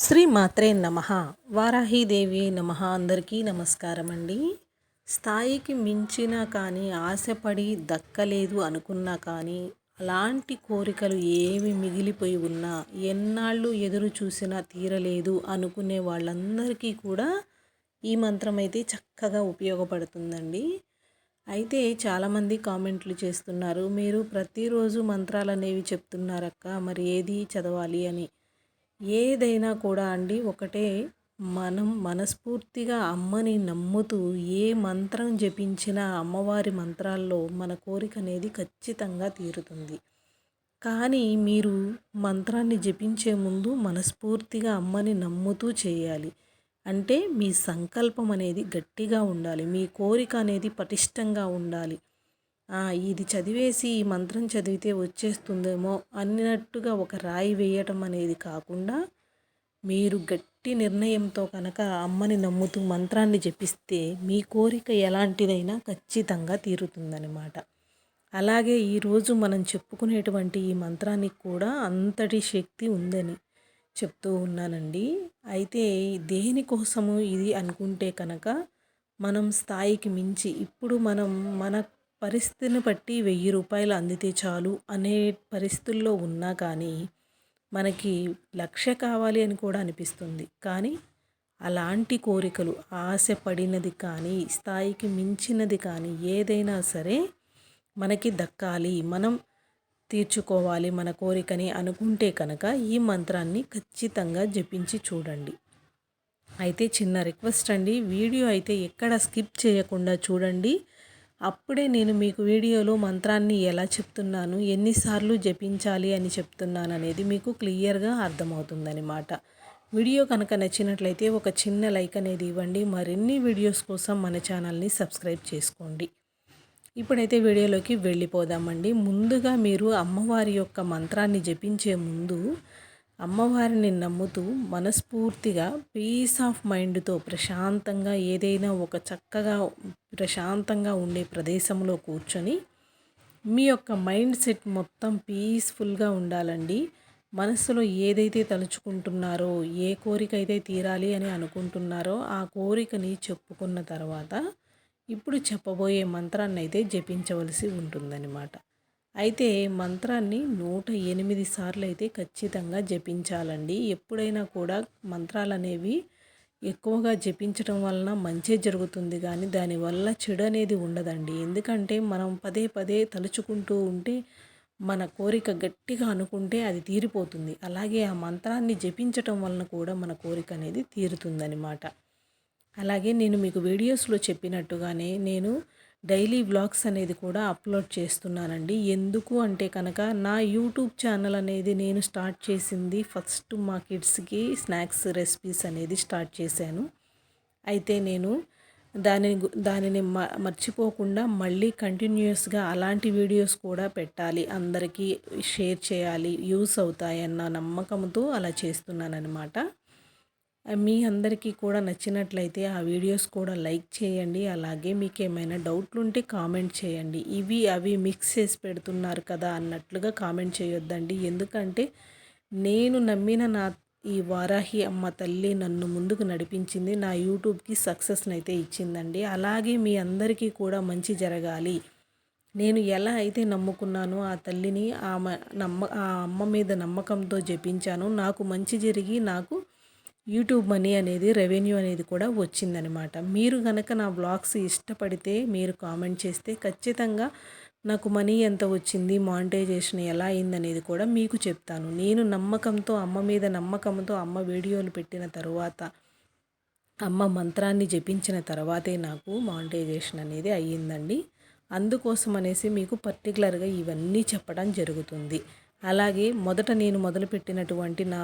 శ్రీ మాత్రే నమ. వారాహీదేవి నమ. అందరికీ నమస్కారం అండి స్థాయికి మించినా కానీ ఆశపడి దక్కలేదు అనుకున్నా కానీ అలాంటి కోరికలు ఏమి మిగిలిపోయి ఉన్నా ఎన్నాళ్ళు ఎదురు చూసినా తీరలేదు అనుకునే వాళ్ళందరికీ కూడా ఈ మంత్రం అయితే చక్కగా ఉపయోగపడుతుందండి. అయితే చాలామంది కామెంట్లు చేస్తున్నారు మీరు ప్రతిరోజు మంత్రాలు అనేవి చెప్తున్నారక్క మరి ఏది చదవాలి అని. ఏదైనా కూడా అండి ఒకటే మనం మనస్ఫూర్తిగా అమ్మని నమ్ముతూ ఏ మంత్రం జపించినా అమ్మవారి మంత్రాల్లో మన కోరిక అనేది ఖచ్చితంగా తీరుతుంది. కానీ మీరు మంత్రాన్ని జపించే ముందు మనస్ఫూర్తిగా అమ్మని నమ్ముతూ చేయాలి. అంటే మీ సంకల్పం అనేది గట్టిగా ఉండాలి. మీ కోరిక అనేది పటిష్టంగా ఉండాలి. ఇది చదివేసి ఈ మంత్రం చదివితే వచ్చేస్తుందేమో అన్నట్టుగా ఒక రాయి వేయటం అనేది కాకుండా మీరు గట్టి నిర్ణయంతో కనుక అమ్మని నమ్ముతూ మంత్రాన్ని జపిస్తే మీ కోరిక ఎలాంటిదైనా ఖచ్చితంగా తీరుతుందనమాట అలాగే ఈరోజు మనం చెప్పుకునేటువంటి ఈ మంత్రానికి కూడా అంతటి శక్తి ఉందని చెప్తూ ఉన్నానండి. అయితే దేనికోసము ఇది అనుకుంటే కనుక మనం స్థాయికి మించి ఇప్పుడు మనం మన పరిస్థితిని బట్టి వెయ్యి రూపాయలు అందితే చాలు అనే పరిస్థితుల్లో ఉన్నా కానీ మనకి లక్ష కావాలి అని కూడా అనిపిస్తుంది. కానీ అలాంటి కోరికలు ఆశపడినది కానీ స్థాయికి మించినది కానీ ఏదైనా సరే మనకి దక్కాలి. మనం తీర్చుకోవాలి మన కోరికని అనుకుంటే కనుక ఈ మంత్రాన్ని ఖచ్చితంగా జపించి చూడండి. అయితే చిన్న రిక్వెస్ట్ అండి వీడియో అయితే ఎక్కడ స్కిప్ చేయకుండా చూడండి. అప్పుడే నేను మీకు వీడియోలో మంత్రాన్ని ఎలా చెప్తున్నాను ఎన్నిసార్లు జపించాలి అని చెప్తున్నాను అనేది మీకు క్లియర్గా అర్థమవుతుందనమాట వీడియో కనుక నచ్చినట్లయితే ఒక చిన్న లైక్ అనేది ఇవ్వండి. మరిన్ని వీడియోస్ కోసం మన ఛానల్ని సబ్స్క్రైబ్ చేసుకోండి. ఇప్పుడైతే వీడియోలోకి వెళ్ళిపోదామండి. ముందుగా మీరు అమ్మవారి యొక్క మంత్రాన్ని జపించే ముందు అమ్మవారిని నమ్ముతూ మనస్ఫూర్తిగా పీస్ ఆఫ్ మైండ్తో ప్రశాంతంగా ఏదైనా ఒక చక్కగా ప్రశాంతంగా ఉండే ప్రదేశంలో కూర్చొని మీ యొక్క మైండ్ సెట్ మొత్తం పీస్ఫుల్గా ఉండాలండి. మనసులో ఏదైతే తలుచుకుంటున్నారో ఏ కోరిక అయితే తీరాలి అని అనుకుంటున్నారో ఆ కోరికని చెప్పుకున్న తర్వాత ఇప్పుడు చెప్పబోయే మంత్రాన్ని అయితే జపించవలసి ఉంటుందన్నమాట. అయితే మంత్రాన్ని నూట ఎనిమిది సార్లు అయితే ఖచ్చితంగా జపించాలండి. ఎప్పుడైనా కూడా మంత్రాలు అనేవి ఎక్కువగా జపించడం వలన మంచి జరుగుతుంది కానీ దానివల్ల చెడు అనేది ఉండదండి. ఎందుకంటే మనం పదే పదే తలుచుకుంటూ ఉంటే మన కోరిక గట్టిగా అనుకుంటే అది తీరిపోతుంది. అలాగే ఆ మంత్రాన్ని జపించటం వలన కూడా మన కోరిక అనేది తీరుతుందనమాట అలాగే నేను మీకు వీడియోస్లో చెప్పినట్టుగానే నేను డైలీ వ్లాగ్స్ అనేది కూడా అప్లోడ్ చేస్తున్నానండి. ఎందుకు అంటే కనుక నా యూట్యూబ్ ఛానల్ అనేది నేను స్టార్ట్ చేసింది ఫస్ట్ మా కిడ్స్కి స్నాక్స్ రెసిపీస్ అనేది స్టార్ట్ చేశాను. అయితే నేను దానిని దానిని మర్చిపోకుండా మళ్ళీ కంటిన్యూస్గా అలాంటి వీడియోస్ కూడా పెట్టాలి. అందరికీ షేర్ చేయాలి. యూస్ అవుతాయన్న నమ్మకంతో అలా చేస్తున్నానన్నమాట. మీ అందరికీ కూడా నచ్చినట్లయితే ఆ వీడియోస్ కూడా లైక్ చేయండి. అలాగే మీకు ఏమైనా డౌట్లు ఉంటే కామెంట్ చేయండి. ఇవి అవి మిక్స్ చేసి పెడుతున్నారు కదా అన్నట్లుగా కామెంట్ చేయొద్దండి. ఎందుకంటే నేను నమ్మిన నా ఈ వారాహి అమ్మ తల్లి నన్ను ముందుకు నడిపించింది. నా యూట్యూబ్కి సక్సెస్ని అయితే ఇచ్చిందండి. అలాగే మీ అందరికీ కూడా మంచి జరగాలి. నేను ఎలా అయితే నమ్ముకున్నానో ఆ తల్లిని ఆమె నమ్మ ఆ అమ్మ మీద నమ్మకంతో జపించాను నాకు మంచి జరిగి నాకు యూట్యూబ్ మనీ అనేది రెవెన్యూ అనేది కూడా వచ్చిందనమాట. మీరు కనుక నా బ్లాగ్స్ ఇష్టపడితే మీరు కామెంట్ చేస్తే ఖచ్చితంగా నాకు మనీ ఎంత వచ్చింది మానిటైజేషన్ ఎలా అయిందనేది కూడా మీకు చెప్తాను. నేను నమ్మకంతో అమ్మ మీద నమ్మకంతో అమ్మ వీడియోలు పెట్టిన తర్వాత అమ్మ మంత్రాన్ని జపించిన తర్వాతే నాకు మానిటైజేషన్ అనేది అయ్యిందండి. అందుకోసం అనేసి మీకు పర్టికులర్గా ఇవన్నీ చెప్పడం జరుగుతుంది. అలాగే మొదట నేను మొదలుపెట్టినటువంటి నా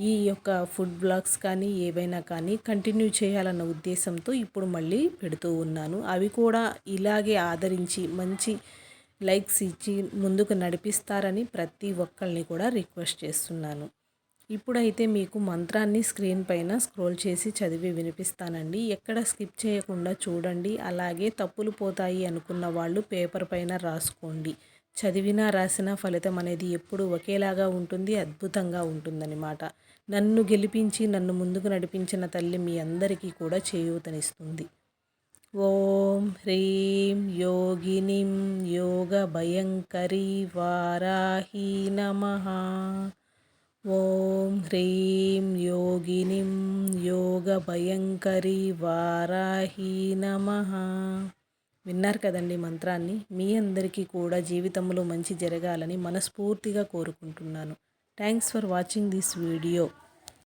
ఈ యొక్క ఫుడ్ బ్లాగ్స్ కానీ ఏవైనా కానీ కంటిన్యూ చేయాలన్న ఉద్దేశంతో ఇప్పుడు మళ్ళీ పెడుతూ ఉన్నాను. అవి కూడా ఇలాగే ఆదరించి మంచి లైక్స్ ఇచ్చి ముందుకు నడిపిస్తారని ప్రతి ఒక్కరిని కూడా రిక్వెస్ట్ చేస్తున్నాను. ఇప్పుడైతే మీకు మంత్రాన్ని స్క్రీన్ పైన స్క్రోల్ చేసి చదివి వినిపిస్తానండి. ఎక్కడ స్కిప్ చేయకుండా చూడండి. అలాగే తప్పులు పోతాయి అనుకున్న వాళ్ళు పేపర్ పైన రాసుకోండి. చదివినా రాసిన ఫలితం అనేది ఎప్పుడు ఒకేలాగా ఉంటుంది అద్భుతంగా ఉంటుందన్నమాట. నన్ను గెలిపించి నన్ను ముందుకు నడిపించిన తల్లి మీ అందరికీ కూడా చేయూతనిస్తుంది. ఓం హ్రీం యోగినిం యోగ భయంకరీ వారాహి నమ. ఓం హ్రీం యోగినిం యోగ భయంకరీ వారాహి నమ. విన్నారు కదండి మంత్రాన్ని. మీ అందరికీ కూడా జీవితంలో మంచి జరగాలని మనస్ఫూర్తిగా కోరుకుంటున్నాను. Thanks for watching this video